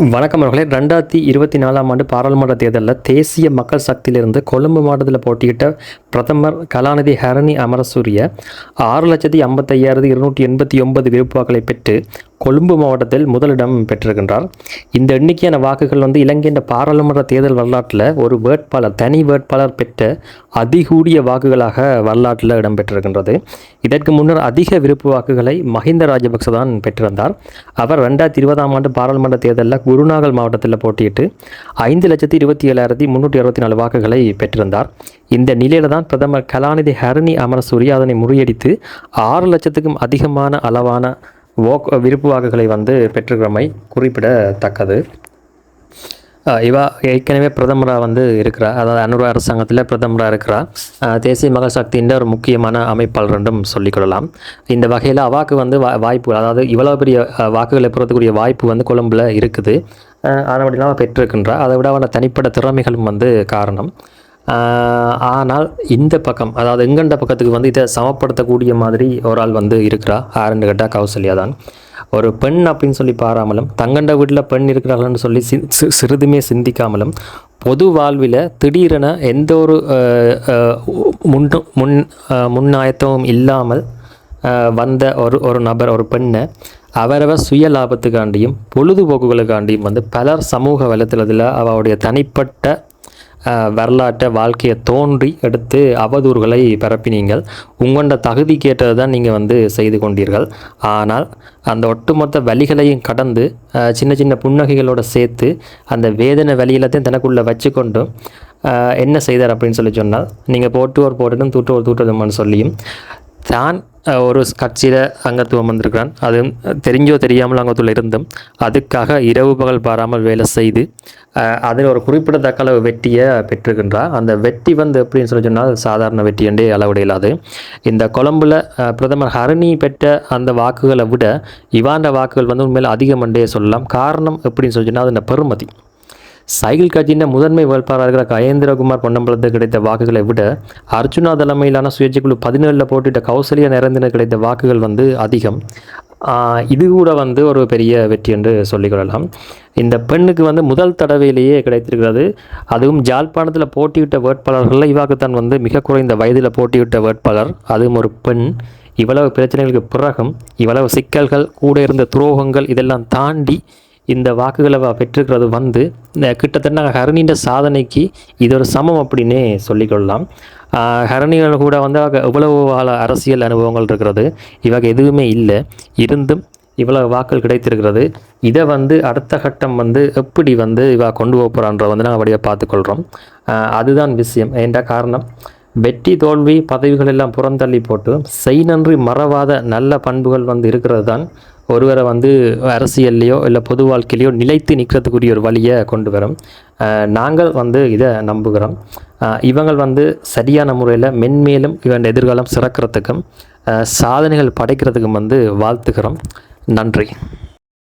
வணக்கம் அவர்களே. ரெண்டாயிரத்தி இருபத்தி நாலாம் ஆண்டு பாராளுமன்ற தேர்தலில் தேசிய மக்கள் சக்தியிலிருந்து கொழும்பு மாவட்டத்தில் போட்டியிட்ட பிரதமர் கலாநிதி ஹரணி அமரசூரிய ஆறு லட்சத்தி ஐம்பத்தையாயிரத்தி இருநூற்றி எண்பத்தி ஒன்பது விருப்பாக்களை பெற்று கொழும்பு மாவட்டத்தில் முதலிடம் பெற்றிருக்கின்றார். இந்த எண்ணிக்கையான வாக்குகள் வந்து இலங்கையின் பாராளுமன்ற தேர்தல் வரலாற்றில் ஒரு வேட்பாளர் தனி வேட்பாளர் பெற்ற அதிகூடிய வாக்குகளாக வரலாற்றில் இடம்பெற்றிருக்கின்றது இதற்கு முன்னர் அதிக விருப்பு வாக்குகளை மஹிந்த ராஜபக்ச தான் பெற்றிருந்தார். அவர் ரெண்டாயிரத்தி இருபதாம் ஆண்டு பாராளுமன்ற தேர்தலில் குருநாகல் மாவட்டத்தில் போட்டியிட்டு ஐந்து லட்சத்தி இருபத்தி ஏழாயிரத்தி முந்நூற்றி அறுபத்தி நாலு வாக்குகளை பெற்றிருந்தார். இந்த நிலையில் தான் பிரதமர் கலாநிதி ஹரணி அமர அதனை முறியடித்து ஆறு லட்சத்துக்கும் அதிகமான அளவான ஓக் விருப்பு வாக்குகளை வந்து பெற்றுக்கிறமை குறிப்பிடத்தக்கது. இவா ஏற்கனவே பிரதமராக வந்து இருக்கிறா. அதாவது அனுர அரசாங்கத்தில் பிரதமராக இருக்கிறா. தேசிய மகள் சக்தின்ற ஒரு முக்கியமான அமைப்பாளர் என்றும் சொல்லிக்கொள்ளலாம். இந்த வகையில் அவாக்கு வந்து வா வாய்ப்பு அதாவது இவ்வளோ பெரிய வாக்குகளை பெறத்துக்கூடிய வாய்ப்பு வந்து கொழும்பில் இருக்குது. அதை அதை அப்படிலாம் பெற்றிருக்கின்றா. அதை விட அவன தனிப்பட்ட திறமைகளும் வந்து காரணம். ஆனால் இந்த பக்கம் அதாவது எங்கண்ட பக்கத்துக்கு வந்து இதை சமப்படுத்தக்கூடிய மாதிரி ஒரு ஆள் வந்து இருக்கிறா. ஆரண்டு கேட்டால் கௌசல்யா தான். ஒரு பெண் அப்படின்னு சொல்லி பாராமலும் தங்கண்ட வீட்டில் பெண் இருக்கிறார்கள்னு சொல்லி சிறிதுமே சிந்திக்காமலும் பொது வாழ்வில் திடீரென எந்த ஒரு முன் முன் முன்னாயத்தமும் இல்லாமல் வந்த ஒரு ஒரு நபர் ஒரு பெண்ணை அவரவர் சுய லாபத்துக்காண்டியும் பொழுதுபோக்குகளுக்காண்டியும் வந்து பலர் சமூக வலைத்தளத்தில் அவருடைய தனிப்பட்ட வரலாற்றை வாழ்க்கையை தோன்றி எடுத்து அவதூறுகளை பரப்பினீங்கள். உங்களோட கேட்டது தான் நீங்கள் வந்து செய்து கொண்டீர்கள். ஆனால் அந்த ஒட்டுமொத்த வலிகளையும் கடந்து சின்ன சின்ன புன்னகைகளோடு சேர்த்து அந்த வேதனை வலியிலத்தையும் தனக்குள்ளே வச்சுக்கொண்டும் என்ன செய்தார் அப்படின்னு சொல்லி சொன்னால் நீங்கள் போட்டுவோர் போட்டதும் தூட்டுவோர் தூட்டு சொல்லியும் தான் ஒரு கட்சியில் அங்கத்துவம் வந்திருக்கிறான். அது தெரிஞ்சோ தெரியாமல் அங்கத்துள்ள இருந்தும் அதுக்காக இரவு பகல் பாராமல் வேலை செய்து அதில் ஒரு குறிப்பிடத்தக்க அளவு வெட்டியை பெற்றிருக்கின்றார். அந்த வெட்டி வந்து எப்படின்னு சொல்லி சொன்னால் சாதாரண வெட்டி என்றே அளவிடையிலாது இந்த கொழம்புல பிரதமர் ஹரணி பெற்ற அந்த வாக்குகளை விட இவாண்ட வாக்குகள் வந்து உண்மையில் அதிகம் என்றே சொல்லலாம். காரணம் எப்படின்னு சொல்லி சொன்னால் அதன் பெருமதி. சைக்கிள் கட்சியின் முதன்மை வேட்பாளர்களாக இருக்கிற கயேந்திரகுமார் பொன்னம்பலத்துக்கு கிடைத்த வாக்குகளை விட அர்ஜுனா தலைமையிலான சுயேட்சை குழு பதினேழில் போட்டிட்ட கௌசல்யா நிறந்தின கிடைத்த வாக்குகள் வந்து அதிகம். இது கூட வந்து ஒரு பெரிய வெற்றி என்று சொல்லிக்கொள்ளலாம் இந்த பெண்ணுக்கு வந்து முதல் தடவையிலேயே கிடைத்திருக்கிறது. அதுவும் ஜாழ்ப்பாணத்தில் போட்டியிட்ட வேட்பாளர்களில் இவாக்குத்தான் வந்து மிக குறைந்த வயதில் போட்டியிட்ட வேட்பாளர். அதுவும் ஒரு பெண். இவ்வளவு பிரச்சனைகளுக்கு பிறகும் இவ்வளவு சிக்கல்கள் கூட இருந்த துரோகங்கள் இதெல்லாம் தாண்டி இந்த வாக்குகளை பெற்றிருக்கிறது வந்து இந்த கிட்டத்தட்ட ஹரணின்ற சாதனைக்கு இது ஒரு சமம் அப்படின்னே சொல்லிக்கொள்ளலாம். ஹரணிகள் கூட வந்து இவ்வளவு எவ்வளவு கால அரசியல் அனுபவங்கள் இருக்கிறது. இவங்க எதுவுமே இல்லை. இருந்தும் இவ்வளவு வாக்கள் கிடைத்திருக்கிறது. இதை வந்து அடுத்த கட்டம் வந்து எப்படி வந்து இவ கொண்டு போக போகிறான்ற வந்து நாங்கள் அப்படியே பார்த்துக்கொள்கிறோம் அதுதான் விஷயம். ஏன்டா காரணம்? வெற்றி தோல்வி பதவிகள் எல்லாம் புறந்தள்ளி போட்டு செய் நன்றி மறவாத நல்ல பண்புகள் வந்து இருக்கிறது தான் ஒருவரை வந்து அரசியல்லையோ இல்லை பொது வாழ்க்கையிலையோ நிலைத்து நிற்கிறதுக்குரிய ஒரு வழியை கொண்டு வரும். நாங்கள் வந்து இதை நம்புகிறோம். இவங்கள் வந்து சரியான முறையில் மென்மேலும் இவன் எதிர்காலம் சிறக்கிறதுக்கும் சாதனைகள் படைக்கிறதுக்கும் வந்து வாழ்த்துக்கிறோம் நன்றி.